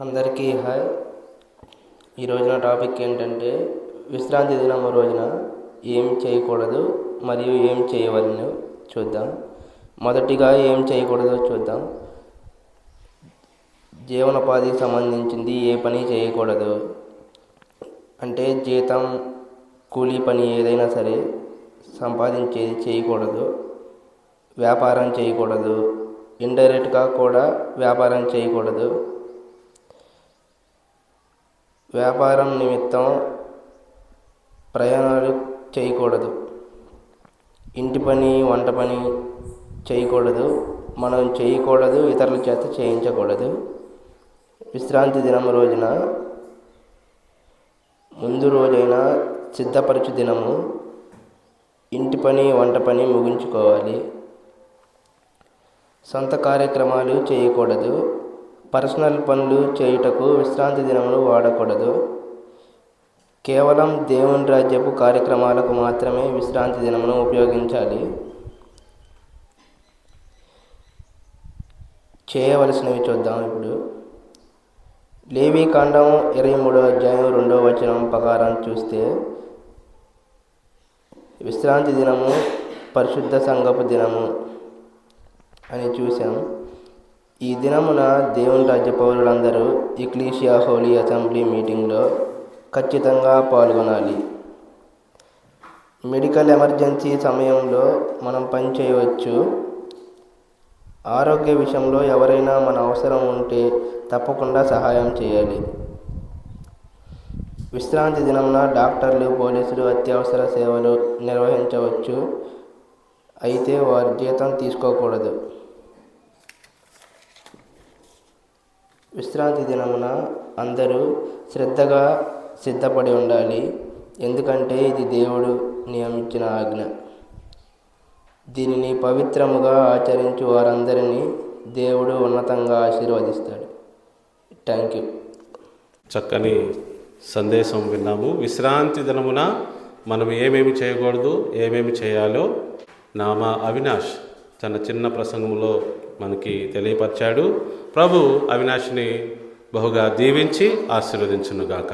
అందరికీ హాయ్. ఈ రోజున టాపిక్ ఏంటంటే విశ్రాంతి దినం రోజున ఏం చేయకూడదు మరియు ఏం చేయవలను చూద్దాం. మొదటిగా ఏం చేయకూడదో చూద్దాం. జీవనోపాధికి సంబంధించింది ఏ పని చేయకూడదు? అంటే జీతం కూలీ పని ఏదైనా సరే సంపాదించేది చేయకూడదు వ్యాపారం చేయకూడదు. ఇండైరెక్ట్గా కూడా వ్యాపారం చేయకూడదు. వ్యాపారం నిమిత్తం ప్రయాణాలు చేయకూడదు. ఇంటి పని వంట పని చేయకూడదు. మనం చేయకూడదు ఇతరుల చేత చేయించకూడదు. విశ్రాంతి దినం రోజున ముందు రోజైన సిద్ధపరచు దినము. ఇంటి పని వంట పని ముగించుకోవాలి. సొంత కార్యక్రమాలు చేయకూడదు. పర్సనల్ పనులు చేయుటకు విశ్రాంతి దినములు వాడకూడదు. కేవలం దేవుని రాజ్యపు కార్యక్రమాలకు మాత్రమే విశ్రాంతి దినమును ఉపయోగించాలి. చేయవలసినవి చూద్దాం ఇప్పుడు. లేవి కాండం ఇరవై మూడో అధ్యాయం రెండో వచనం ప్రకారం చూస్తే విశ్రాంతి దినము పరిశుద్ధ సంగపు దినము అని చూసాము ఈ దినమున దేవుని రాజ్య పౌరులందరూ ఇక్లీషియా హోలీ అసెంబ్లీ మీటింగ్లో ఖచ్చితంగా పాల్గొనాలి. మెడికల్ ఎమర్జెన్సీ సమయంలో మనం పని చేయవచ్చు ఆరోగ్య విషయంలో ఎవరైనా మన అవసరం ఉంటే తప్పకుండా సహాయం చేయాలి. విశ్రాంతి దినమున డాక్టర్లు పోలీసులు అత్యవసర సేవలు నిర్వహించవచ్చు. అయితే వారి జీతం తీసుకోకూడదు. విశ్రాంతి దినమున అందరూ శ్రద్ధగా సిద్ధపడి ఉండాలి. ఎందుకంటే ఇది దేవుడు నియమించిన ఆజ్ఞ. దీనిని పవిత్రముగా ఆచరించు వారందరినీ దేవుడు ఉన్నతంగా ఆశీర్వదిస్తాడు. థ్యాంక్ యూ చక్కని సందేశం విన్నాము. విశ్రాంతి దినమున మనం ఏమేమి చేయకూడదు ఏమేమి చేయాలో నామ అవినాష్ తన చిన్న ప్రసంగంలో మనకి తెలియపరిచాడు. ప్రభు అవినాష్ని బహుగా దీవించి ఆశీర్వదించునుగాక.